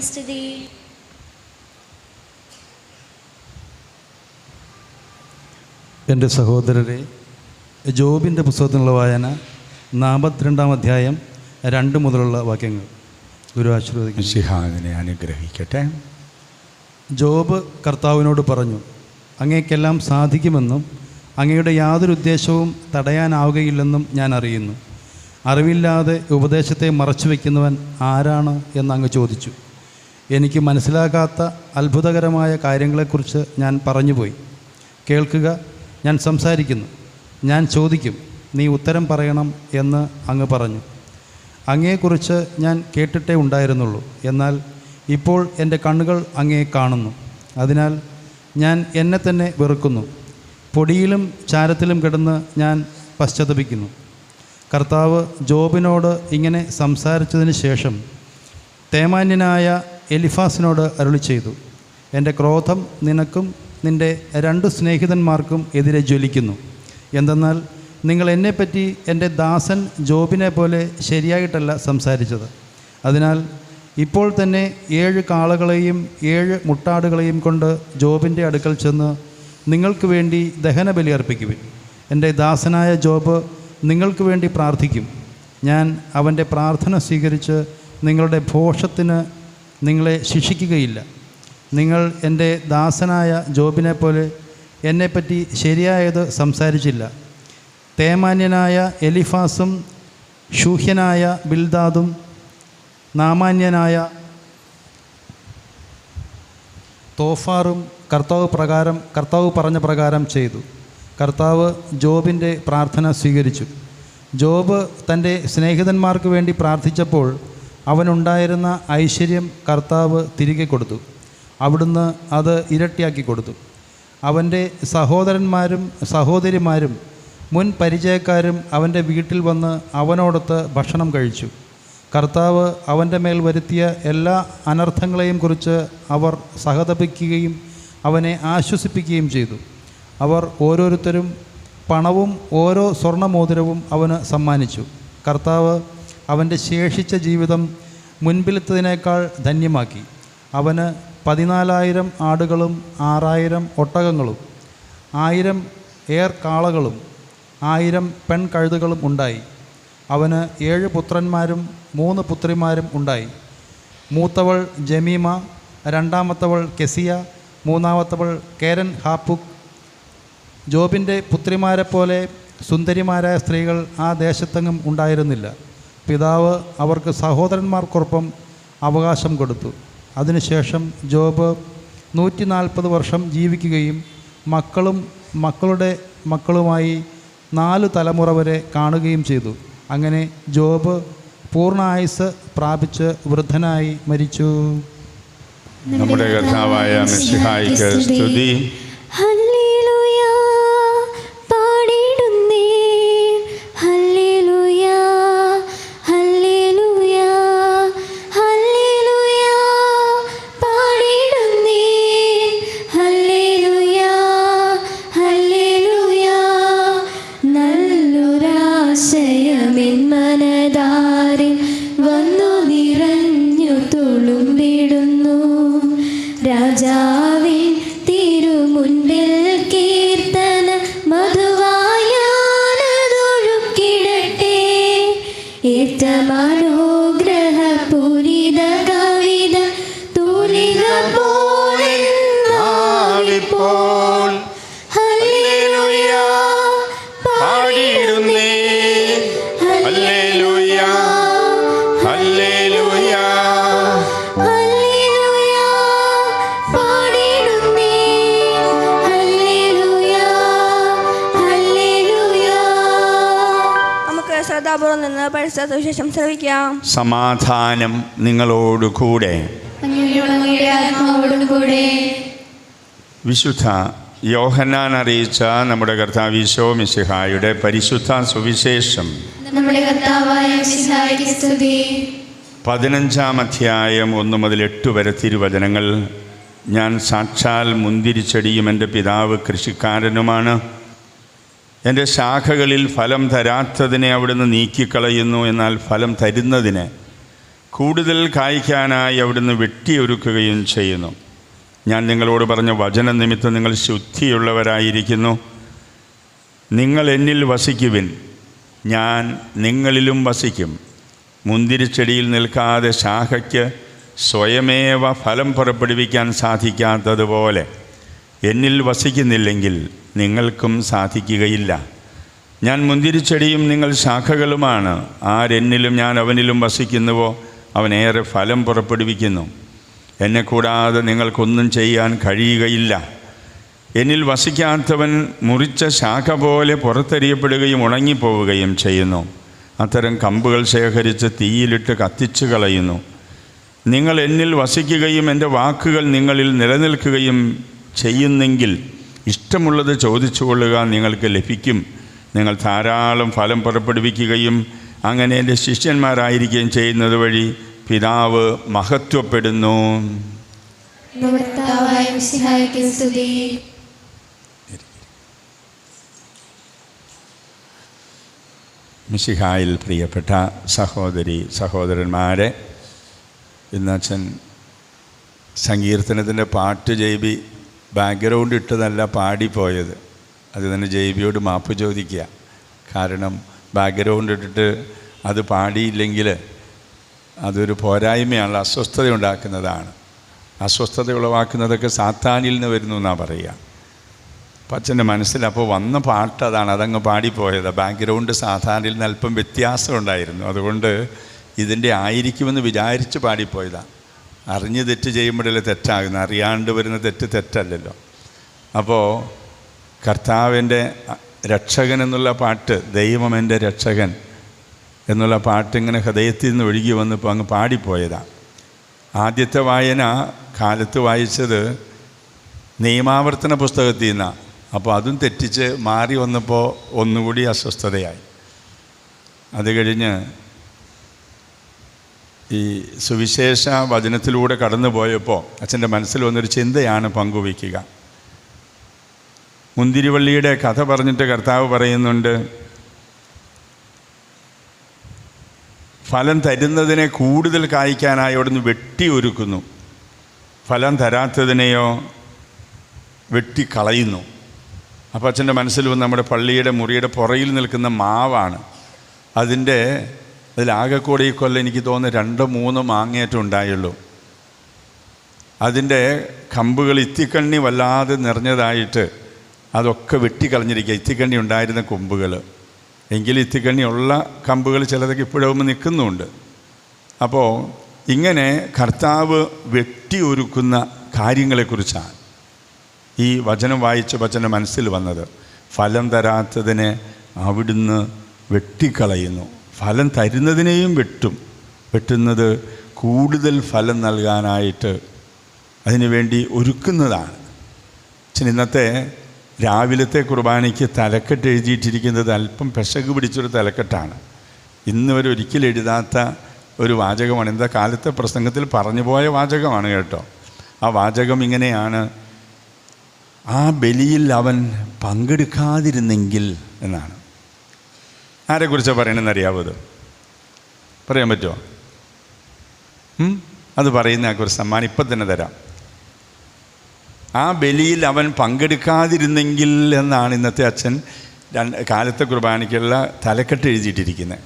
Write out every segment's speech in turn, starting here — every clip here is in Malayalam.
സ്തുതി എന്റെ സഹോദരരെ ജോബിന്റെ പുസ്തകത്തിനുള്ള വായന നാൽപ്പത്തിരണ്ടാം അധ്യായം രണ്ട് മുതലുള്ള വാക്യങ്ങൾ. ഗുരു ആശീർവദിക്കുന്നു അനുഗ്രഹിക്കട്ടെ. ജോബ് കർത്താവിനോട് പറഞ്ഞു അങ്ങേക്കെല്ലാം സാധിക്കുമെന്നും അങ്ങയുടെ യാതൊരു ഉദ്ദേശവും തടയാനാവുകയില്ലെന്നും ഞാൻ അറിയുന്നു. അറിവില്ലാതെ ഉപദേശത്തെ മറച്ചു വയ്ക്കുന്നവൻ ആരാണ്? എന്ന് അങ്ങ് ചോദിച്ചു. എനിക്ക് മനസ്സിലാകാത്ത അത്ഭുതകരമായ കാര്യങ്ങളെക്കുറിച്ച് ഞാൻ പറഞ്ഞുപോയി. കേൾക്കുക ഞാൻ സംസാരിക്കുന്നു ഞാൻ ചോദിക്കും നീ ഉത്തരം പറയണം എന്ന് അങ്ങ് പറഞ്ഞു. അങ്ങയെക്കുറിച്ച് ഞാൻ കേട്ടിട്ടേ ഉണ്ടായിരുന്നുള്ളൂ. എന്നാൽ ഇപ്പോൾ എന്റെ കണ്ണുകൾ അങ്ങയെ കാണുന്നു. അതിനാൽ ഞാൻ എന്നെ തന്നെ വെറുക്കുന്നു. പൊടിയിലും ചാരത്തിലും കിടന്ന് ഞാൻ പശ്ചാത്തപിക്കുന്നു. കർത്താവ് ജോബിനോട് ഇങ്ങനെ സംസാരിച്ചതിന് ശേഷം തേമാന്യനായ എലിഫാസിനോട് അരുളി ചെയ്തു എന്റെ ക്രോധം നിനക്കും നിന്റെ രണ്ട് സ്നേഹിതന്മാർക്കും എതിരെ ജ്വലിക്കുന്നു. എന്തെന്നാൽ നിങ്ങൾ എന്നെപ്പറ്റി എന്റെ ദാസൻ ജോബിനെ പോലെ ശരിയായിട്ടല്ല സംസാരിച്ചത്. അതിനാൽ ഇപ്പോൾ തന്നെ ഏഴ് കാളകളെയും ഏഴ് മുട്ടാടുകളെയും കൊണ്ട് ജോബിന്റെ അടുക്കൽ ചെന്ന് നിങ്ങൾക്ക് വേണ്ടി ദഹനബലി അർപ്പിക്കുവിൻ. എന്റെ ദാസനായ ജോബ് നിങ്ങൾക്ക് വേണ്ടി പ്രാർത്ഥിക്കും. ഞാൻ അവന്റെ പ്രാർത്ഥന സ്വീകരിച്ച് നിങ്ങളുടെ ഭോഷത്തിന് നിങ്ങളെ ശിക്ഷിക്കുകയില്ല. നിങ്ങൾ എന്റെ ദാസനായ ജോബിനെ പോലെ എന്നെപ്പറ്റി ശരിയായത് സംസാരിച്ചില്ല. തേമാന്യനായ എലിഫാസും ശൂഹ്യനായ ബിൽദാദും നാമാന്യനായ തോഫാറും കർത്താവ് പ്രകാരം കർത്താവ് പറഞ്ഞ പ്രകാരം ചെയ്തു. കർത്താവ് ജോബിന്റെ പ്രാർത്ഥന സ്വീകരിച്ചു. ജോബ് തന്റെ സ്നേഹിതന്മാർക്ക് വേണ്ടി പ്രാർത്ഥിച്ചപ്പോൾ അവനുണ്ടായിരുന്ന ഐശ്വര്യം കർത്താവ് തിരികെ കൊടുത്തു. അവിടുന്ന് അത് ഇരട്ടിയാക്കി കൊടുത്തു. അവന്റെ സഹോദരന്മാരും സഹോദരിമാരും മുൻ പരിചയക്കാരും അവന്റെ വീട്ടിൽ വന്ന് അവനോടൊത്ത് ഭക്ഷണം കഴിച്ചു. കർത്താവ് അവന്റെ മേൽ വരുത്തിയ എല്ലാ അനർത്ഥങ്ങളെയും കുറിച്ച് അവർ സഹതപിക്കുകയും അവനെ ആശ്വസിപ്പിക്കുകയും ചെയ്തു. അവർ ഓരോരുത്തരും പണവും ഓരോ സ്വർണമോതിരവും അവന് സമ്മാനിച്ചു. കർത്താവ് അവന്റെ ശേഷിച്ച ജീവിതം മുൻപിലത്തതിനേക്കാൾ ധന്യമാക്കി. അവന് പതിനാലായിരം ആടുകളും ആറായിരം ഒട്ടകങ്ങളും ആയിരം ഏർ കാളകളും ആയിരം പെൺകഴുതുകളും ഉണ്ടായി. അവന് ഏഴ് പുത്രന്മാരും മൂന്ന് പുത്രിമാരും ഉണ്ടായി. മൂത്തവൾ ജമീമ രണ്ടാമത്തവൾ കെസിയ മൂന്നാമത്തവൾ കേരൻ ഹാപ്പുക്. ജോബിന്റെ പുത്രിമാരെപ്പോലെ സുന്ദരിമാരായ സ്ത്രീകൾ ആ ദേശത്തെങ്ങും ഉണ്ടായിരുന്നില്ല. പിതാവ് അവർക്ക് സഹോദരന്മാർക്കൊപ്പം അവകാശം കൊടുത്തു. അതിനുശേഷം ജോബ് നൂറ്റി നാൽപ്പത് വർഷം ജീവിക്കുകയും മക്കളും മക്കളുടെ മക്കളുമായി നാല് തലമുറ വരെ കാണുകയും ചെയ്തു. അങ്ങനെ ജോബ് പൂർണ ആയുസ് പ്രാപിച്ച് വൃദ്ധനായി മരിച്ചു. നമ്മുടെ കഥാവായ സ്തുതി. Germany. പരിസ്ഥിതി സുവിശേഷം ശ്രവിക്കാം സമാധാനം നിങ്ങളോടുകൂടെ. കൂടെ വിശുദ്ധ യോഹന്നാൻ അറിയിച്ച നമ്മുടെ കർത്താവിശോ മിശിഹായുടെ പരിശുദ്ധ സുവിശേഷം. പതിനഞ്ചാം അധ്യായം ഒന്ന് മുതൽ എട്ട് വരെ തിരുവചനങ്ങൾ. ഞാൻ സാക്ഷാൽ മുന്തിരിച്ചെടിയും എന്റെ പിതാവ് കൃഷിക്കാരനുമാണ്. എന്റെ ശാഖകളിൽ ഫലം തരാത്തതിനെ അവിടുന്ന് നീക്കിക്കളയുന്നു എന്നാൽ ഫലം തരുന്നതിനെ കൂടുതൽ കായ്ക്കാനായി അവിടുന്ന് വെട്ടിയൊരുക്കുകയും ചെയ്യുന്നു. ഞാൻ നിങ്ങളോട് പറഞ്ഞ വചന നിമിത്തം നിങ്ങൾ ശുദ്ധിയുള്ളവരായിരിക്കുന്നു. നിങ്ങൾ എന്നിൽ വസിക്കുവിൻ. ഞാൻ നിങ്ങളിലും വസിക്കും. മുന്തിരിച്ചെടിയിൽ നിൽക്കാതെ ശാഖയ്ക്ക് സ്വയമേവ ഫലം പുറപ്പെടുവിക്കാൻ സാധിക്കാത്തതുപോലെ എന്നിൽ വസിക്കുന്നില്ലെങ്കിൽ നിങ്ങൾക്കും സാധിക്കുകയില്ല. ഞാൻ മുന്തിരിച്ചെടിയും നിങ്ങൾ ശാഖകളുമാണ്. ആരെന്നിലും ഞാൻ അവനിലും വസിക്കുന്നുവോ? അവനേറെ ഫലം പുറപ്പെടുവിക്കുന്നു. എന്നെ കൂടാതെ നിങ്ങൾക്കൊന്നും ചെയ്യാൻ കഴിയുകയില്ല. എന്നിൽ വസിക്കാത്തവൻ മുറിച്ച ശാഖ പോലെ പുറത്തെറിയപ്പെടുകയും ഉണങ്ങിപ്പോവുകയും ചെയ്യുന്നു. അത്തരം കമ്പുകൾ ശേഖരിച്ച് തീയിലിട്ട് കത്തിച്ചു കളയുന്നു. നിങ്ങൾ എന്നിൽ വസിക്കുകയും എന്റെ വാക്കുകൾ നിങ്ങളിൽ നിലനിൽക്കുകയും ചെയ്യുന്നെങ്കിൽ ഇഷ്ടമുള്ളത് ചോദിച്ചു കൊള്ളുക നിങ്ങൾക്ക് ലഭിക്കും. നിങ്ങൾ ധാരാളം ഫലം പുറപ്പെടുവിക്കുകയും അങ്ങനെ എന്റെ ശിഷ്യന്മാരായിരിക്കുകയും ചെയ്യുന്നത് വഴി പിതാവ് മഹത്വപ്പെടുന്നു. മിഷിഹായിൽ പ്രിയപ്പെട്ട സഹോദരി സഹോദരന്മാരെ ഇന്നച്ഛൻ സങ്കീർത്തനത്തിന്റെ പാട്ട് ജൈബി ബാക്ക്ഗ്രൗണ്ട് ഇട്ടതല്ല പാടിപ്പോയത്. അത് തന്നെ ജെ ബിയോട് മാപ്പ് ചോദിക്കുക. കാരണം ബാക്ക്ഗ്രൗണ്ട് ഇട്ടിട്ട് അത് പാടിയില്ലെങ്കിൽ അതൊരു പോരായ്മയാണ് അസ്വസ്ഥത ഉണ്ടാക്കുന്നതാണ് അസ്വസ്ഥത ഉളവാക്കുന്നതൊക്കെ സാത്താനിൽ നിന്ന് വരുന്നു എന്നാണ് പറയുക. പച്ചന്റെ മനസ്സിൽ അപ്പോൾ വന്ന പാട്ട് അതാണ് അതങ്ങ് പാടിപ്പോയത്. ബാക്ക്ഗ്രൗണ്ട് സാധാരണയിൽ നിന്ന് അല്പം വ്യത്യാസം ഉണ്ടായിരുന്നു. അതുകൊണ്ട് ഇതിന്റെ ആയിരിക്കുമെന്ന് വിചാരിച്ച് പാടിപ്പോയതാണ് അറിഞ്ഞ് തെറ്റ് ചെയ്യുമ്പോഴല്ലേ തെറ്റാകുന്നത്? അറിയാണ്ട് വരുന്ന തെറ്റ് തെറ്റല്ലല്ലോ. അപ്പോൾ കർത്താവിന്റെ രക്ഷകൻ എന്നുള്ള പാട്ട് ദൈവം എന്റെ രക്ഷകൻ എന്നുള്ള പാട്ട് ഇങ്ങനെ ഹൃദയത്തിൽ നിന്ന് ഒഴുകി വന്നപ്പോൾ അങ്ങ് പാടിപ്പോയതാണ് ആദ്യത്തെ വായന കാലത്ത് വായിച്ചത് നിയമാവർത്തന പുസ്തകത്തിൽ നിന്നാണ് അപ്പോൾ അതും തെറ്റിച്ച് മാറി വന്നപ്പോൾ ഒന്നുകൂടി അസ്വസ്ഥതയായി. അത് കഴിഞ്ഞ് ഈ സുവിശേഷ വചനത്തിലൂടെ കടന്നു പോയപ്പോൾ അച്ഛന്റെ മനസ്സിൽ വന്നൊരു ചിന്തയാണ് പങ്കുവയ്ക്കുക. മുന്തിരിവള്ളിയുടെ കഥ പറഞ്ഞിട്ട് കർത്താവ് പറയുന്നുണ്ട് ഫലം തരുന്നതിനെ കൂടുതൽ കായ്ക്കാനായി അവിടുന്ന് വെട്ടി ഒരുക്കുന്നു. ഫലം തരാത്തതിനെയോ വെട്ടിക്കളയുന്നു അപ്പോൾ അച്ഛന്റെ മനസ്സിൽ വന്ന് നമ്മുടെ പള്ളിയുടെ മുറിയുടെ പുറയിൽ നിൽക്കുന്ന മാവാണ്. അതിന്റെ അതിലാകെ കൂടെ ഈ കൊല്ലം എനിക്ക് തോന്നുന്നു രണ്ടോ മൂന്നോ മാങ്ങയേറ്റം ഉണ്ടായുള്ളൂ. അതിന്റെ കമ്പുകൾ ഇത്തിക്കണ്ണി വല്ലാതെ നിറഞ്ഞതായിട്ട് അതൊക്കെ വെട്ടിക്കളഞ്ഞിരിക്കുക. ഇത്തിക്കണ്ണി ഉണ്ടായിരുന്ന കൊമ്പുകൾ. എങ്കിലും ഇത്തിക്കണ്ണി ഉള്ള കമ്പുകൾ ചിലതൊക്കെ ഇപ്പോഴും നിൽക്കുന്നുണ്ട്. അപ്പോൾ ഇങ്ങനെ കർത്താവ് വെട്ടി ഒരുക്കുന്ന കാര്യങ്ങളെക്കുറിച്ചാണ് ഈ വചനം വായിച്ച വചനം മനസ്സിൽ വന്നത്. ഫലം തരാത്തതിനെ അവിടുന്ന് വെട്ടിക്കളയുന്നു. ഫലം തരുന്നതിനെയും വെട്ടും. വെട്ടുന്നത് കൂടുതൽ ഫലം നൽകാനായിട്ട് അതിനുവേണ്ടി ഒരുക്കുന്നതാണ്. അച്ഛൻ ഇന്നത്തെ രാവിലത്തെ കുർബാനയ്ക്ക് തലക്കെട്ട് എഴുതിയിട്ടിരിക്കുന്നത് അല്പം പെശക് പിടിച്ചൊരു തലക്കെട്ടാണ്. ഇന്ന് വരെ ഒരിക്കലും എഴുതാത്ത ഒരു വാചകമാണ്. എന്താ കാലത്തെ പ്രസംഗത്തിൽ പറഞ്ഞു പോയ വാചകമാണ് കേട്ടോ. ആ വാചകം ഇങ്ങനെയാണ്. ആ ബലിയിൽ അവൻ പങ്കെടുക്കാതിരുന്നെങ്കിൽ എന്നാണ്. ആരെക്കുറിച്ചാണ് പറയണമെന്ന് അറിയാവോ പറയാൻ പറ്റുമോ? അത് പറയുന്ന ഒരു സമ്മാനം ഇപ്പം തന്നെ തരാം. ആ ബലിയിൽ അവൻ പങ്കെടുക്കാതിരുന്നെങ്കിൽ എന്നാണ് ഇന്നത്തെ അച്ഛൻ കാലത്തെ കുർബാനയ്ക്കുള്ള തലക്കെട്ട് എഴുതിയിട്ടിരിക്കുന്നത്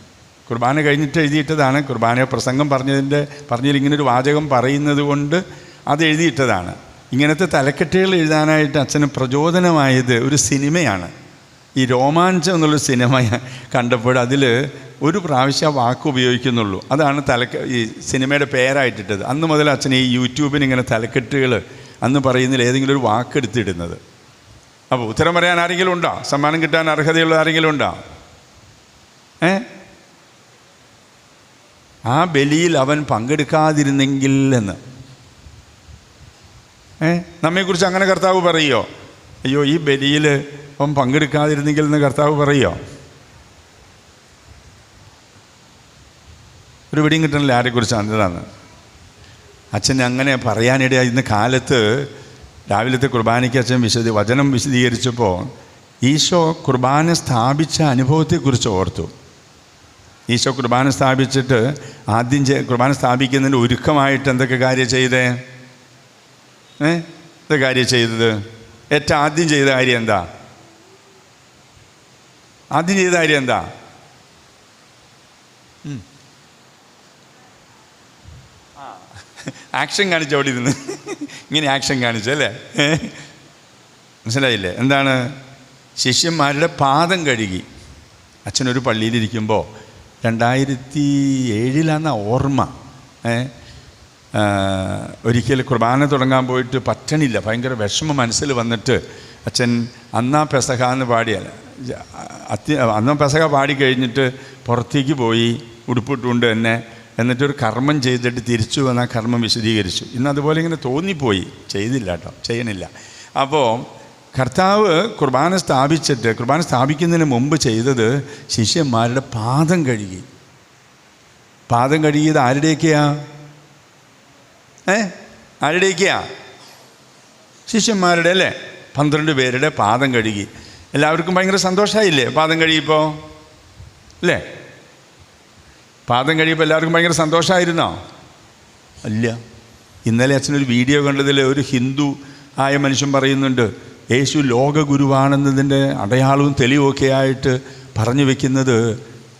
കുർബാന കഴിഞ്ഞിട്ട് എഴുതിയിട്ടതാണ്. കുർബാന പ്രസംഗം പറഞ്ഞതിന്റെ പറഞ്ഞതിൽ ഇങ്ങനൊരു വാചകം പറയുന്നത് കൊണ്ട് അത് എഴുതിയിട്ടതാണ്. ഇങ്ങനത്തെ തലക്കെട്ടുകൾ എഴുതാനായിട്ട് അച്ഛന് പ്രചോദനമായത് ഒരു സിനിമയാണ്. ഈ രോമാഞ്ചം എന്നുള്ള സിനിമ കണ്ടപ്പോൾ അതിൽ ഒരു പ്രാവശ്യം വാക്ക് ഉപയോഗിക്കുന്നുള്ളൂ. അതാണ് തലക്ക് ഈ സിനിമയുടെ പേരായിട്ടിട്ടത്. അന്ന് മുതൽ അച്ഛൻ ഈ യൂട്യൂബിന് ഇങ്ങനെ തലക്കെട്ടുകൾ അന്ന് പറയുന്നതിൽ ഏതെങ്കിലും ഒരു വാക്കെടുത്തിടുന്നത് അപ്പോൾ ഉത്തരം പറയാൻ ആരെങ്കിലും ഉണ്ടോ? സമ്മാനം കിട്ടാൻ അർഹതയുള്ള ആരെങ്കിലും ഉണ്ടോ? ഏ? ആ ബലിയിൽ അവൻ പങ്കെടുക്കാതിരുന്നെങ്കിൽ എന്ന് ഏ? നമ്മെക്കുറിച്ച് അങ്ങനെ കർത്താവ് പറയോ അയ്യോ ഈ ബലിയിൽ അവൻ പങ്കെടുക്കാതിരുന്നെങ്കിൽ എന്ന് കർത്താവ് പറയോ ഒരു പിടിയും കിട്ടണില്ല ആരെക്കുറിച്ച് അന്നതാണ് അച്ഛൻ അങ്ങനെ പറയാനിടയായി. ഇന്ന് കാലത്ത് രാവിലത്തെ കുർബാനയ്ക്ക് അച്ഛൻ വിശദീ വചനം വിശദീകരിച്ചപ്പോൾ ഈശോ കുർബാന സ്ഥാപിച്ച അനുഭവത്തെക്കുറിച്ച് ഓർത്തു. ഈശോ കുർബാന സ്ഥാപിച്ചിട്ട് ആദ്യം കുർബാന സ്ഥാപിക്കുന്നതിന് ഒരുക്കമായിട്ട് എന്തൊക്കെ കാര്യം ചെയ്തേ? ഏ? എന്തൊക്കെ കാര്യം ചെയ്തത്? ഏറ്റവും ആദ്യം ചെയ്ത കാര്യം എന്താ? ആദ്യം ചെയ്ത കാര്യം എന്താ? ആക്ഷൻ കാണിച്ചു അവിടെ ഇരുന്ന്. ഇങ്ങനെ ആക്ഷൻ കാണിച്ചു അല്ലേ? മനസ്സിലായില്ലേ? എന്താണ്? ശിഷ്യന്മാരുടെ പാദം കഴുകി. അച്ഛനൊരു പള്ളിയിലിരിക്കുമ്പോൾ രണ്ടായിരത്തി ഏഴിലാണ് ഓർമ്മ ഒരിക്കൽ കുർബാന തുടങ്ങാൻ പോയിട്ട് പറ്റണില്ല. ഭയങ്കര വിഷമം മനസ്സിൽ വന്നിട്ട് അച്ഛൻ അന്നാ പെസഹ എന്ന് പാടിയല്ല. അത്യ അന്ന് പെസക പാടിക്കഴിഞ്ഞിട്ട് പുറത്തേക്ക് പോയി ഉടുപ്പിട്ടുകൊണ്ട് തന്നെ എന്നിട്ടൊരു കർമ്മം ചെയ്തിട്ട് തിരിച്ചു വന്ന കർമ്മം വിശദീകരിച്ചു. ഇന്ന് അതുപോലെ ഇങ്ങനെ തോന്നിപ്പോയി. ചെയ്തില്ല കേട്ടോ. ചെയ്യണില്ല. അപ്പോൾ കർത്താവ് കുർബാന സ്ഥാപിച്ചിട്ട് കുർബാന സ്ഥാപിക്കുന്നതിന് മുമ്പ് ചെയ്തത് ശിഷ്യന്മാരുടെ പാദം കഴുകി. പാദം കഴുകിയത് ആരുടെയൊക്കെയാ? ഏ? ആരുടെയൊക്കെയാ? ശിഷ്യന്മാരുടെ അല്ലേ? പന്ത്രണ്ട് പേരുടെ പാദം കഴുകി. എല്ലാവർക്കും ഭയങ്കര സന്തോഷമായില്ലേ പാദം കഴിയുമ്പോൾ അല്ലേ? പാദം കഴിയുമ്പോൾ എല്ലാവർക്കും ഭയങ്കര സന്തോഷമായിരുന്നോ അല്ല. ഇന്നലെ അച്ഛനൊരു വീഡിയോ കണ്ടതിൽ ഒരു ഹിന്ദു ആയ മനുഷ്യൻ പറയുന്നുണ്ട് യേശു ലോക ഗുരുവാണെന്നതിന്റെ അടയാളവും തെളിവുമൊക്കെ ആയിട്ട് പറഞ്ഞു വെക്കുന്നത്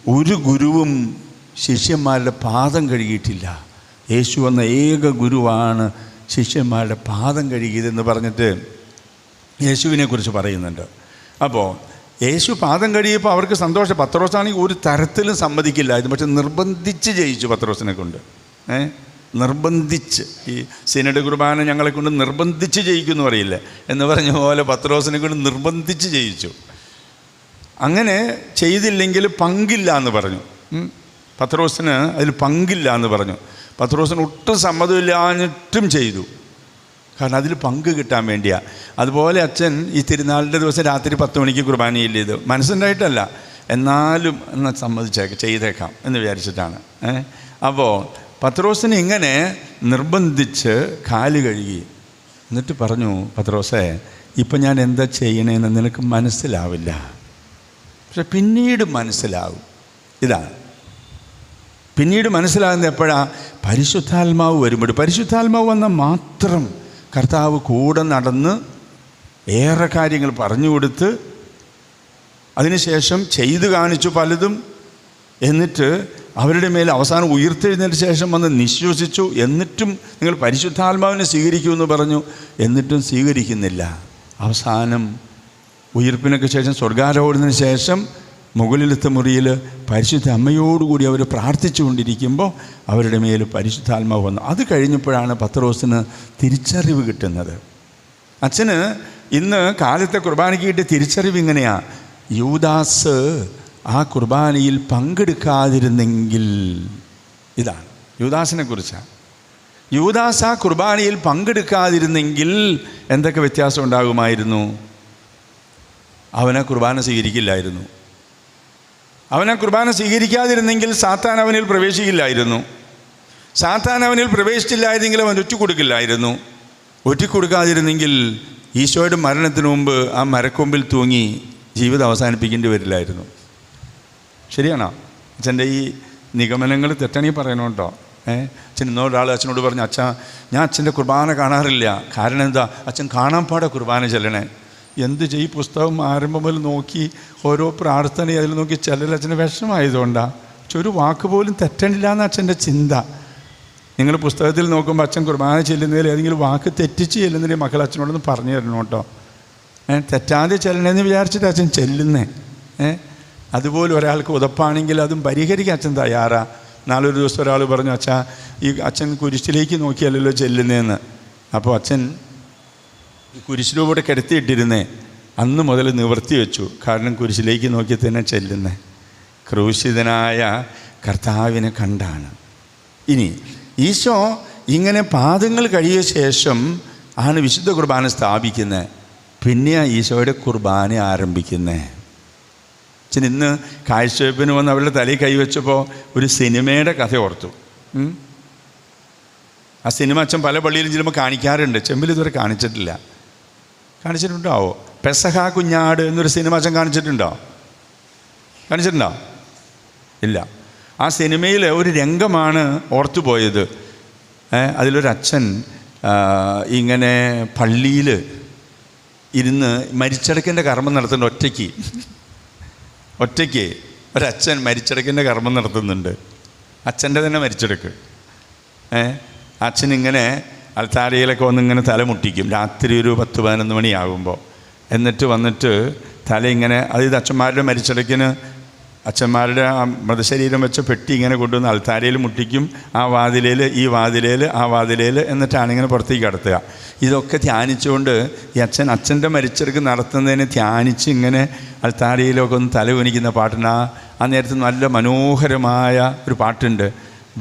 ഒരു ഗുരുവും ശിഷ്യന്മാരുടെ പാദം കഴുകിയിട്ടില്ല. യേശു എന്ന ഏക ഗുരുവാണ് ശിഷ്യന്മാരുടെ പാദം കഴുകിയതെന്ന് പറഞ്ഞിട്ട് യേശുവിനെക്കുറിച്ച് പറയുന്നുണ്ട്. അപ്പോൾ യേശു പാദം കഴിയപ്പോൾ അവർക്ക് സന്തോഷം. പത്രോസാണെങ്കിൽ ഒരു തരത്തിലും സമ്മതിക്കില്ലായിരുന്നു പക്ഷെ നിർബന്ധിച്ച് ജയിച്ചു പത്രോസിനെ കൊണ്ട്. ഏ? നിർബന്ധിച്ച്. ഈ സിനഡ് കുർബാന ഞങ്ങളെ കൊണ്ട് നിർബന്ധിച്ച് ജയിക്കുമെന്ന് പറയില്ലേ എന്ന് പറഞ്ഞ പോലെ പത്രോസിനെ കൊണ്ട് നിർബന്ധിച്ച് ജയിച്ചു. അങ്ങനെ ചെയ്തില്ലെങ്കിൽ പങ്കില്ല എന്ന് പറഞ്ഞു. പത്രോസിന് അതിൽ പങ്കില്ല എന്ന് പറഞ്ഞു. പത്രോസിന് ഒട്ടും സമ്മതമില്ലാഞ്ഞിട്ടും ചെയ്തു. കാരണം അതിൽ പങ്ക് കിട്ടാൻ വേണ്ടിയാണ് അതുപോലെ അച്ഛൻ ഈ തിരുനാളിന്റെ ദിവസം രാത്രി പത്ത് മണിക്ക് കുർബാനയില്ല ഇത്? മനസ്സുണ്ടായിട്ടല്ല. എന്നാലും എന്നാൽ സമ്മതിച്ചേക്കാം ചെയ്തേക്കാം എന്ന് വിചാരിച്ചിട്ടാണ്. അപ്പോൾ പത്രോസിനെ ഇങ്ങനെ നിർബന്ധിച്ച് കാൽ കഴുകി. എന്നിട്ട് പറഞ്ഞു പത്രോസേ ഇപ്പം ഞാൻ എന്താ ചെയ്യണേന്ന് നിനക്ക് മനസ്സിലാവില്ല. പക്ഷെ പിന്നീട് മനസ്സിലാവും. ഇതാണ് പിന്നീട് മനസ്സിലാകുന്നത് എപ്പോഴാണ് പരിശുദ്ധാത്മാവ് വരുമ്പോൾ പരിശുദ്ധാത്മാവ് വന്നാൽ മാത്രം കർത്താവ് കൂടെ നടന്ന് ഏറെ കാര്യങ്ങൾ പറഞ്ഞു കൊടുത്ത് അതിനുശേഷം ചെയ്തു കാണിച്ചു പലതും. എന്നിട്ട് അവരുടെ മേൽ അവസാനം ഉയർത്തെഴുന്നതിന് ശേഷം വന്ന് നിശ്വസിച്ചു. എന്നിട്ടും നിങ്ങൾ പരിശുദ്ധാത്മാവിനെ സ്വീകരിക്കുമെന്ന് പറഞ്ഞു. എന്നിട്ടും സ്വീകരിക്കുന്നില്ല. അവസാനം ഉയർപ്പിനൊക്കെ ശേഷം സ്വർഗാരോഹണത്തിന് ശേഷം മുകളിലത്തെ മുറിയിൽ പരിശുദ്ധ അമ്മയോടുകൂടി അവർ പ്രാർത്ഥിച്ചുകൊണ്ടിരിക്കുമ്പോൾ അവരുടെ മേൽ പരിശുദ്ധാത്മാവ് വന്നു. അത് കഴിഞ്ഞപ്പോഴാണ് പത്രോസിന് തിരിച്ചറിവ് കിട്ടുന്നത്. അച്ഛന് ഇന്ന് കാലത്തെ കുർബാനയ്ക്ക് കിട്ടിയ തിരിച്ചറിവ് ഇങ്ങനെയാണ് യൂദാസ് ആ കുർബാനയിൽ പങ്കെടുക്കാതിരുന്നെങ്കിൽ ഇതാണ്. യൂദാസിനെ കുറിച്ചാണ് യൂദാസ് ആ കുർബാനയിൽ പങ്കെടുക്കാതിരുന്നെങ്കിൽ എന്തൊക്കെ വ്യത്യാസം ഉണ്ടാകുമായിരുന്നു? അവനെ കുർബാന സ്വീകരിക്കില്ലായിരുന്നു. അവനെ കുർബാന സ്വീകരിക്കാതിരുന്നെങ്കിൽ സാത്താൻ അവനിൽ പ്രവേശിക്കില്ലായിരുന്നു. സാത്താൻ അവനിൽ പ്രവേശിച്ചില്ലായിരുന്നെങ്കിൽ അവൻ ഒറ്റുകൊടുക്കില്ലായിരുന്നു ഒറ്റിക്കൊടുക്കാതിരുന്നെങ്കിൽ ഈശോയുടെ മരണത്തിന് മുമ്പ് ആ മരക്കൊമ്പിൽ തൂങ്ങി ജീവിതം അവസാനിപ്പിക്കേണ്ടി വരില്ലായിരുന്നു. ശരിയാണോ? അച്ഛന്റെ ഈ നിഗമനങ്ങൾ തെറ്റണി പറയണം കേട്ടോ ഏ? അച്ഛൻ ഇന്നൊരാൾ അച്ഛനോട് പറഞ്ഞു അച്ഛാ ഞാൻ അച്ഛന്റെ കുർബാന കാണാറില്ല. കാരണം എന്താ? അച്ഛൻ കാണാൻ പാടെ കുർബാന ചെല്ലണേ. എന്ത് ചെയ്യും? പുസ്തകം ആരംഭം മുതൽ നോക്കി ഓരോ പ്രാർത്ഥന അതിൽ നോക്കി ചെല്ലൽ അച്ഛന് വിഷമായതുകൊണ്ടാണ് പക്ഷെ ഒരു വാക്ക് പോലും തെറ്റണില്ല എന്ന് അച്ഛന്റെ ചിന്ത. നിങ്ങൾ പുസ്തകത്തിൽ നോക്കുമ്പോൾ അച്ഛൻ കുർബാന ചെല്ലുന്നതിൽ ഏതെങ്കിലും വാക്ക് തെറ്റിച്ച് ചെല്ലുന്നതിൽ മക്കൾ അച്ഛനോടൊന്ന് പറഞ്ഞു തരണം കേട്ടോ. ഏ തെറ്റാതെ ചെല്ലണമെന്ന് വിചാരിച്ചിട്ട് അച്ഛൻ ചെല്ലുന്നേ. ഏ അതുപോലെ ഒരാൾക്ക് ഉതപ്പാണെങ്കിൽ അതും പരിഹരിക്കാൻ അച്ഛൻ തയ്യാറാ. നാലൊരു ദിവസം ഒരാൾ പറഞ്ഞു അച്ഛാ ഈ അച്ഛൻ കുരിശിലേക്ക് നോക്കിയല്ലല്ലോ ചെല്ലുന്നതെന്ന് അപ്പോൾ അച്ഛൻ ഈ കുരിശിലൂടെ കിടത്തിയിട്ടിരുന്നേ അന്ന് മുതൽ നിവർത്തി വെച്ചു. കാരണം കുരിശിലേക്ക് നോക്കി തന്നെ ചെല്ലുന്നേ. ക്രൂശിതനായ കർത്താവിനെ കണ്ടാണ്. ഇനി ഈശോ ഇങ്ങനെ പാദങ്ങൾ കഴിയ ശേഷം ആണ് വിശുദ്ധ കുർബാന സ്ഥാപിക്കുന്നത് പിന്നെയാണ് ഈശോയുടെ കുർബാന ആരംഭിക്കുന്നത് അച്ഛൻ ഇന്ന് കാഴ്ചവെപ്പിന് വന്ന് അവരുടെ തലയിൽ കൈവച്ചപ്പോൾ ഒരു സിനിമയുടെ കഥ ഓർത്തു. ആ സിനിമ അച്ഛൻ പല പള്ളിയിലും ചിലപ്പോൾ കാണിക്കാറുണ്ട്. ചെമ്പിൽ ഇതുവരെ കാണിച്ചിട്ടില്ല. കാണിച്ചിട്ടുണ്ടാവോ? പെസഹ കുഞ്ഞാട് എന്നൊരു സിനിമ അച്ഛൻ കാണിച്ചിട്ടുണ്ടോ? കാണിച്ചിട്ടുണ്ടോ? ഇല്ല. ആ സിനിമയിൽ ഒരു രംഗമാണ് ഓർത്തുപോയത് അതിലൊരച്ഛൻ ഇങ്ങനെ പള്ളിയിൽ ഇരുന്ന് മരിച്ചടക്കിന്റെ കർമ്മം നടത്തുന്നുണ്ട് ഒറ്റയ്ക്ക്. ഒറ്റയ്ക്ക് ഒരച്ഛൻ മരിച്ചടക്കിന്റെ കർമ്മം നടത്തുന്നുണ്ട്. അച്ഛന്റെ തന്നെ മരിച്ചെടുക്ക്. ഏ അച്ഛൻ ഇങ്ങനെ അൽത്താരയിലൊക്കെ വന്ന് ഇങ്ങനെ തല മുട്ടിക്കും. രാത്രി ഒരു പത്ത് പതിനൊന്ന് മണിയാകുമ്പോൾ എന്നിട്ട് വന്നിട്ട് തല ഇങ്ങനെ അതായത് അച്ഛന്മാരുടെ മരിച്ചിടയ്ക്കിന് അച്ഛന്മാരുടെ ആ മൃതശരീരം വെച്ച പെട്ടി ഇങ്ങനെ കൊണ്ടുവന്ന് അൽത്താരയിൽ മുട്ടിക്കും. ആ വാതിലേൽ ഈ വാതിലേൽ ആ വാതിലേൽ എന്നിട്ടാണ് ഇങ്ങനെ പുറത്തേക്ക് കടത്തുക. ഇതൊക്കെ ധ്യാനിച്ചുകൊണ്ട് ഈ അച്ഛൻ അച്ഛന്റെ മരിച്ചെടുക്ക് നടത്തുന്നതിന് ധ്യാനിച്ച് ഇങ്ങനെ അൽത്താരയിലൊക്കെ ഒന്ന് തല കുനിക്കുന്ന പാട്ടുണ്ട് ആ ആ നേരത്ത് നല്ല മനോഹരമായ ഒരു പാട്ടുണ്ട്.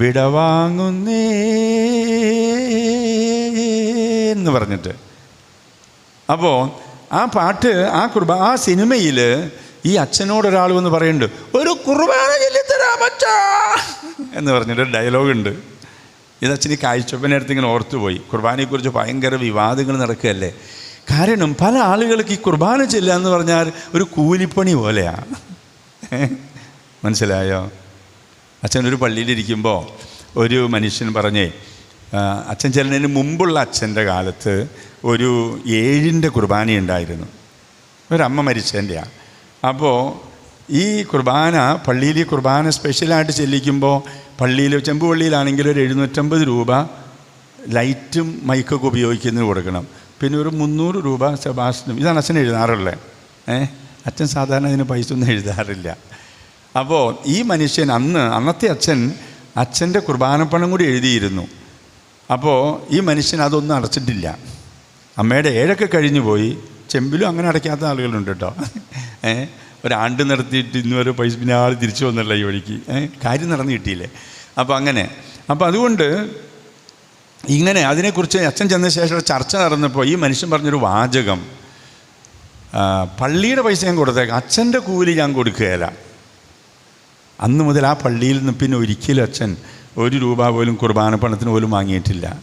വിടവാങ്ങുന്നേ എന്ന് പറഞ്ഞിട്ട്. അപ്പോൾ ആ പാട്ട് ആ കുർബ ആ സിനിമയിൽ ഈ അച്ഛനോടൊരാൾ എന്ന് പറയുന്നുണ്ട് ഒരു കുർബാന ചൊല്ലിത്തരാം മച്ചാ. എന്ന് പറഞ്ഞിട്ട് ഡയലോഗ് ഉണ്ട്. ഇത് അച്ഛൻ ഈ കാഴ്ചപ്പനടുത്ത് ഇങ്ങനെ ഓർത്തുപോയി കുർബാനയെക്കുറിച്ച് ഭയങ്കര വിവാദങ്ങൾ നടക്കുകയല്ലേ? കാരണം പല ആളുകൾക്ക് ഈ കുർബാന ചെല്ലുക എന്ന് പറഞ്ഞാൽ ഒരു കൂലിപ്പണി പോലെയാണ് മനസ്സിലായോ? അച്ഛൻ ഒരു പള്ളിയിലിരിക്കുമ്പോൾ ഒരു മനുഷ്യൻ പറഞ്ഞേ അച്ഛൻ ചെല്ലുന്നതിന് മുമ്പുള്ള അച്ഛന്റെ കാലത്ത് ഒരു ഏഴിന്റെ കുർബാന ഉണ്ടായിരുന്നു. ഒരമ്മ മരിച്ചതിന്റെയാണ് അപ്പോൾ ഈ കുർബാന പള്ളിയിൽ ഈ കുർബാന സ്പെഷ്യലായിട്ട് ചെല്ലിക്കുമ്പോൾ പള്ളിയിൽ ചെമ്പുപള്ളിയിലാണെങ്കിൽ ഒരു എഴുന്നൂറ്റമ്പത് രൂപ ലൈറ്റും മൈക്കൊക്കെ ഉപയോഗിക്കുന്നതിന് കൊടുക്കണം. പിന്നെ ഒരു മുന്നൂറ് രൂപ സെബാസ്റ്റിനും ഇതാണ് അച്ഛൻ എഴുതാറുള്ളത് ഏ അച്ഛൻ സാധാരണ അതിന് പൈസ ഒന്നും എഴുതാറില്ല. അപ്പോൾ ഈ മനുഷ്യൻ അന്ന് അന്നത്തെ അച്ഛൻ അച്ഛന്റെ കുർബാനപ്പണം കൂടി എഴുതിയിരുന്നു. അപ്പോൾ ഈ മനുഷ്യൻ അതൊന്നും അടച്ചിട്ടില്ല. അമ്മയുടെ ഏഴൊക്കെ കഴിഞ്ഞു പോയി. ചെമ്പിലും അങ്ങനെ അടയ്ക്കാത്ത ആളുകളുണ്ട് കേട്ടോ. ഏ ഒരാണ്ട് നടത്തിയിട്ട് ഇന്ന് വരെ പൈസ പിന്നെ ആൾ തിരിച്ചു വന്നല്ല ഈ വഴിക്ക്. കാര്യം നടന്നു കിട്ടിയില്ലേ? അപ്പോൾ അങ്ങനെ. അപ്പോൾ അതുകൊണ്ട് ഇങ്ങനെ അതിനെക്കുറിച്ച് അച്ഛൻ ചെന്ന ശേഷം ചർച്ച നടന്നപ്പോൾ ഈ മനുഷ്യൻ പറഞ്ഞൊരു വാചകം പള്ളിയുടെ പൈസ ഞാൻ കൊടുത്തേക്കാം അച്ഛന്റെ കൂലി ഞാൻ കൊടുക്കുകയില്ല. അന്ന് മുതൽ ആ പള്ളിയിൽ നിന്ന് പിന്നെ ഒരിക്കലും അച്ഛൻ ഒരു രൂപ പോലും കുർബാന പണത്തിന് പോലും വാങ്ങിയിട്ടില്ല.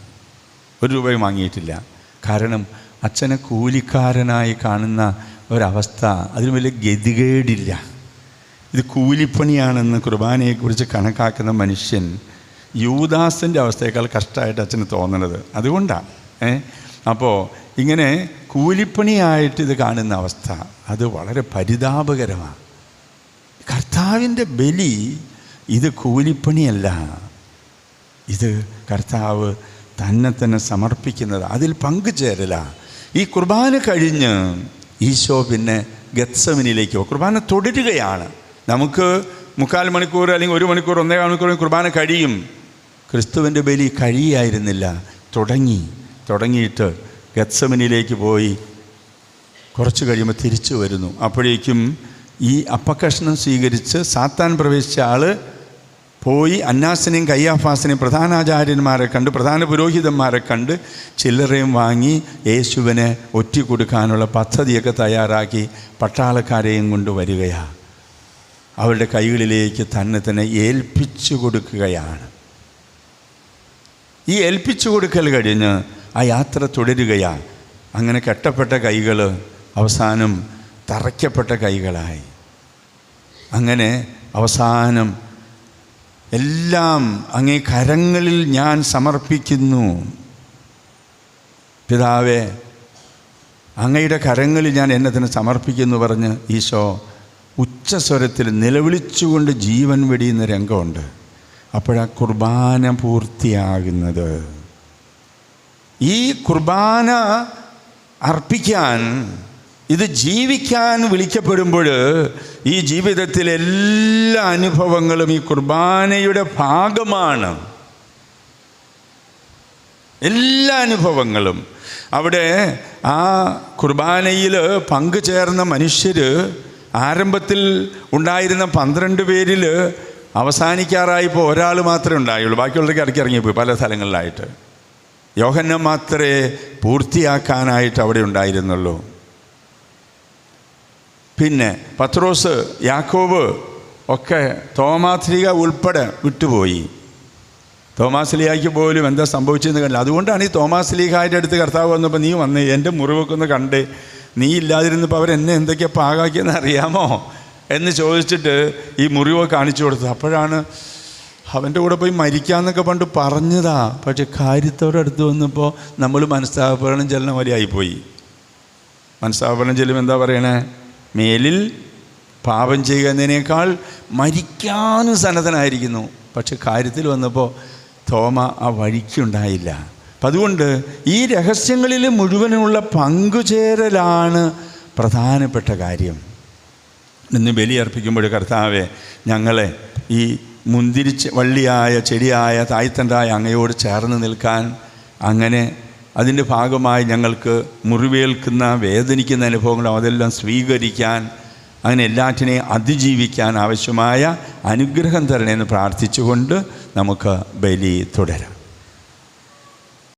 ഒരു രൂപയും വാങ്ങിയിട്ടില്ല. കാരണം അച്ഛനെ കൂലിക്കാരനായി കാണുന്ന ഒരവസ്ഥ അതിന് വലിയ ഗതികേടില്ല. ഇത് കൂലിപ്പണിയാണെന്ന് കുർബാനയെക്കുറിച്ച് കണക്കാക്കുന്ന മനുഷ്യൻ യൂദാസിന്റെ അവസ്ഥയേക്കാൾ കഷ്ടമായിട്ട് അച്ഛന് തോന്നണത്. അതുകൊണ്ടാണ് ഏ? അപ്പോൾ ഇങ്ങനെ കൂലിപ്പണിയായിട്ട് ഇത് കാണുന്ന അവസ്ഥ അത് വളരെ പരിതാപകരമാണ് കർത്താവിന്റെ ബലി ഇത് കൂലിപ്പണിയല്ല. ഇത് കർത്താവ് തന്നെ തന്നെ സമർപ്പിക്കുന്നത്. അതിൽ പങ്കുചേരല ഈ കുർബാന കഴിഞ്ഞ് ഈശോ പിന്നെ ഗത്സവനിലേക്ക് പോകും കുർബാന തുടരുകയാണ്. നമുക്ക് മുക്കാൽ മണിക്കൂർ അല്ലെങ്കിൽ ഒരു മണിക്കൂർ ഒന്നേകാൽ മണിക്കൂർ കുർബാന കഴിയും. ക്രിസ്തുവിന്റെ ബലി കഴിയായിരുന്നില്ല. തുടങ്ങി. തുടങ്ങിയിട്ട് ഗത്സവനിലേക്ക് പോയി കുറച്ച് കഴിയുമ്പോൾ തിരിച്ചു വരുന്നു. അപ്പോഴേക്കും ഈ അപ്പക്കഷ്ണം സ്വീകരിച്ച് സാത്താൻ പ്രവേശിച്ച ആൾ പോയി അന്നാസിനെയും കയ്യാഫാസിനെയും പ്രധാനാചാര്യന്മാരെ കണ്ട് പ്രധാന പുരോഹിതന്മാരെ കണ്ട് ചില്ലറയും വാങ്ങി യേശുവിനെ ഒറ്റ കൊടുക്കാനുള്ള പദ്ധതിയൊക്കെ തയ്യാറാക്കി പട്ടാളക്കാരെയും കൊണ്ട് വരികയാണ് അവരുടെ കൈകളിലേക്ക് തന്നെ തന്നെ ഏൽപ്പിച്ചു കൊടുക്കുകയാണ്. ഈ ഏൽപ്പിച്ചു കൊടുക്കൽ കഴിഞ്ഞ് ആ യാത്ര തുടരുകയാണ് അങ്ങനെ കെട്ടപ്പെട്ട കൈകൾ അവസാനം തറയ്ക്കപ്പെട്ട കൈകളായി. അങ്ങനെ അവസാനം എല്ലാം അങ്ങേ കരങ്ങളിൽ ഞാൻ സമർപ്പിക്കുന്നു. പിതാവേ അങ്ങയുടെ കരങ്ങളിൽ ഞാൻ എന്നെ തന്നെ സമർപ്പിക്കുന്നു പറഞ്ഞ് ഈശോ ഉച്ചസ്വരത്തിൽ നിലവിളിച്ചുകൊണ്ട് ജീവൻ വെടിയുന്ന രംഗമുണ്ട്. അപ്പോഴാ കുർബാന പൂർത്തിയാകുന്നത്. ഈ കുർബാന അർപ്പിക്കാൻ ഇത് ജീവിക്കാൻ വിളിക്കപ്പെടുമ്പോൾ ഈ ജീവിതത്തിലെ എല്ലാ അനുഭവങ്ങളും ഈ കുർബാനയുടെ ഭാഗമാണ്. എല്ലാ അനുഭവങ്ങളും. അവിടെ ആ കുർബാനയിൽ പങ്കുചേർന്ന മനുഷ്യർ ആരംഭത്തിൽ ഉണ്ടായിരുന്ന പന്ത്രണ്ട് പേരിൽ അവസാനിക്കാറായപ്പോൾ ഒരാൾ മാത്രമേ ഉണ്ടായുള്ളൂ. ബാക്കിയുള്ളവർക്ക് ഇറക്കി ഇറങ്ങിപ്പോയി പല സ്ഥലങ്ങളിലായിട്ട്. യോഹന്നം മാത്രമേ പൂർത്തിയാക്കാനായിട്ട് അവിടെ ഉണ്ടായിരുന്നുള്ളൂ. പിന്നെ പത്രോസ് യാക്കോബ് ഒക്കെ തോമാത്രിക ഉൾപ്പെടെ വിട്ടുപോയി. തോമാസ് ലീഹായ്ക്ക് പോലും എന്താ സംഭവിച്ചതെന്ന് കണ്ടില്ല. അതുകൊണ്ടാണ് ഈ തോമാസ് ലീഹായുടെ അടുത്ത് കർത്താവ് വന്നപ്പോൾ നീ വന്ന് എന്റെ മുറിവൊക്കെ ഒന്ന് കണ്ട് നീ ഇല്ലാതിരുന്നപ്പോൾ അവരെന്നെ എന്തൊക്കെയാണ് പാകാക്കിയെന്ന് അറിയാമോ? എന്ന് ചോദിച്ചിട്ട് ഈ മുറിവ് കാണിച്ചു കൊടുത്തത്. അപ്പോഴാണ് അവന്റെ കൂടെ പോയി മരിക്കാന്നൊക്കെ പണ്ട് പറഞ്ഞതാ. പക്ഷെ കാര്യത്തോടെ അടുത്ത് വന്നപ്പോൾ നമ്മൾ മനസ്താപരണം ചെല്ലണ പോലെ ആയിപ്പോയി. മനസ്താപനം ചെല്ലും എന്താ പറയണേ? മേലിൽ പാപം ചെയ്യുന്നതിനേക്കാൾ മരിക്കാനും സന്നദ്ധനായിരിക്കുന്നു പക്ഷെ കാര്യത്തിൽ വന്നപ്പോൾ തോമ ആ വഴിക്കുണ്ടായില്ല. അപ്പം അതുകൊണ്ട് ഈ രഹസ്യങ്ങളിൽ മുഴുവനുള്ള പങ്കുചേരലാണ് പ്രധാനപ്പെട്ട കാര്യം. ഇന്ന് ബലിയർപ്പിക്കുമ്പോൾ കർത്താവെ ഞങ്ങളെ ഈ മുന്തിരിച്ച് വള്ളിയായ ചെടിയായ തായ്തണ്ടായ അങ്ങയോട് ചേർന്ന് നിൽക്കാൻ അങ്ങനെ അതിന്റെ ഭാഗമായി ഞങ്ങൾക്ക് മുറിവേൽക്കുന്ന വേദനിക്കുന്ന അനുഭവങ്ങളും അതെല്ലാം സ്വീകരിക്കാൻ അങ്ങനെ എല്ലാറ്റിനെയും അതിജീവിക്കാൻ ആവശ്യമായ അനുഗ്രഹം തരണമെന്ന് പ്രാർത്ഥിച്ചുകൊണ്ട് നമുക്ക് ബലി തുടരാം.